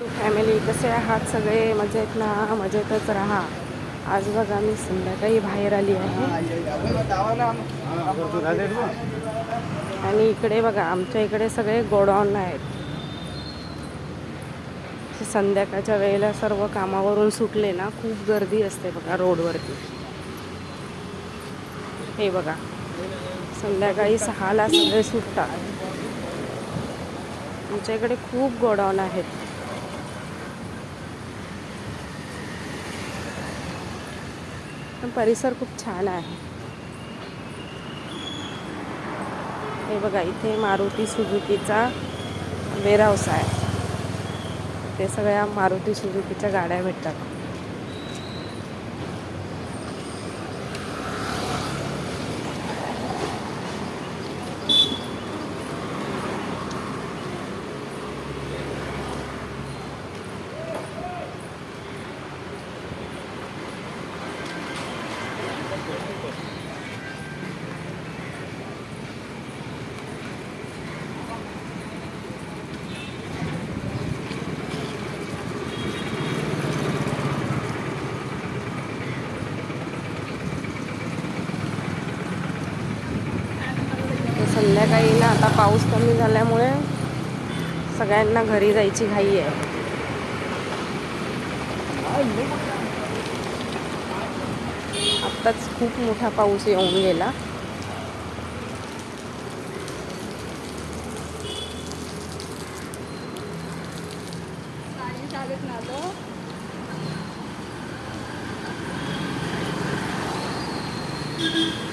To family कसे आहात सगळे? मजेत ना? मजेतच राहा. आज बघा मी संध्याकाळी बाहेर आली आहे. आणि इकडे बघा आमच्या इकडे सगळे गोडाऊन आहेत. संध्याकाळच्या वेळेला सर्व कामावरून सुटले ना खूप गर्दी असते बघा रोडवरती. हे बघा संध्याकाळी सहाला सगळे सुटतात. आमच्या इकडे खूप गोडाऊन आहेत. पण परिसर खूप छान आहे. हे बघा इथे मारुती सुझुकीचा वेरहाऊस आहे. ते सगळ्या मारुती सुझुकीच्या गाड्या भेटतात. तर संध्याकाळी ना आता पाऊस कमी झाल्यामुळे सगळ्यांना घरी जायची घाई आहे. आत्ताच खूप मोठा पाऊस येऊन गेला. वहाँ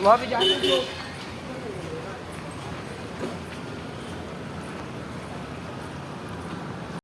Love you, guys.